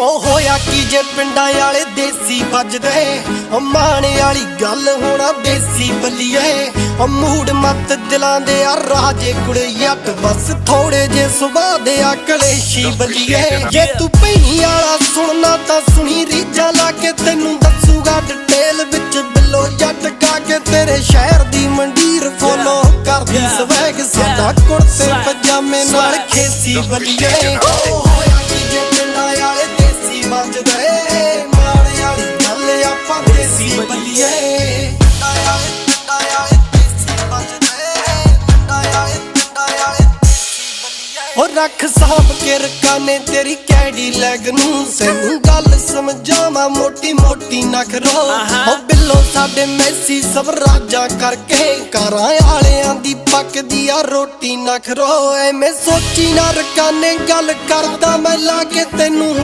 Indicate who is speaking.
Speaker 1: ਉਹ ਹੋਇਆ ਕੀ ਜੇ ਪਿੰਡਾਂ ਵਾਲੇ ਦੇਸੀ ਵੱਜਦੇ? ਉਹ ਮਾਣੇ ਵਾਲੀ ਗੱਲ ਹੋਣਾ ਦੇਸੀ ਬੱਲੀਏ। ਉਹ ਮੂਡ ਮੱਤ ਦਿਲਾਂ ਦੇ ਆ ਰਾਜੇ ਕੁੜੀਅਟ ਬਸ। ਥੋੜੇ ਜੇ ਸੁਭਾਅ ਦੇ ਆ ਕਲੇਸ਼ੀ ਬੱਲੀਏ। ਜੇ ਤੂੰ ਭੈਣੀ ਵਾਲਾ ਸੁਣਨਾ ਤਾਂ ਸੁਣੀ ਰੀਜਾਂ ਲਾ ਕੇ ਤੈਨੂੰ ਦੱਸੂਗਾ ਡਿਟੇਲ ਵਿੱਚ ਬਿੱਲੋ ਜੱਟ ਕਾ ਕੇ ਤੇਰੇ ਸ਼ਹਿਰ ਦੀ ਮੰਡੀਰ ਫੋਲੋ ਕਰਦੀ ਸਵੈਗ। ਸਾਡਾ ਕੁੜਤੇ ਪਜਾਮੇ ਨਾਲ ਖੇਸੀ ਬੱਲੀਏ। ਉਹ ਰੱਖ ਸਾਹਬ ਕੇ ਰਕਾਨੇ ਤੇਰੀ ਕੈਡੀ ਲੈਗ ਨੂੰ ਤੈਨੂੰ ਗੱਲ ਸਮਝਾਵਾਂ ਮੋਟੀ ਮੋਟੀ ਨਾ ਕਰੋ ਉਹ ਬਿੱਲੋ ਸਾਡੇ ਮੈਸੀ ਸਭ ਰਾਜਾਂ ਕਰਕੇ ਕਾਰਾਂ ਵਾਲਿਆਂ ਦੀ ਪੱਕਦੀ ਆ ਰੋਟੀ ਨਾ ਖਰੋ ਐਵੇਂ ਸੋਚੀ ਨਾ ਰਕਾਨੇ ਗੱਲ ਕਰਦਾ ਮੈਂ ਲਾ ਕੇ ਤੈਨੂੰ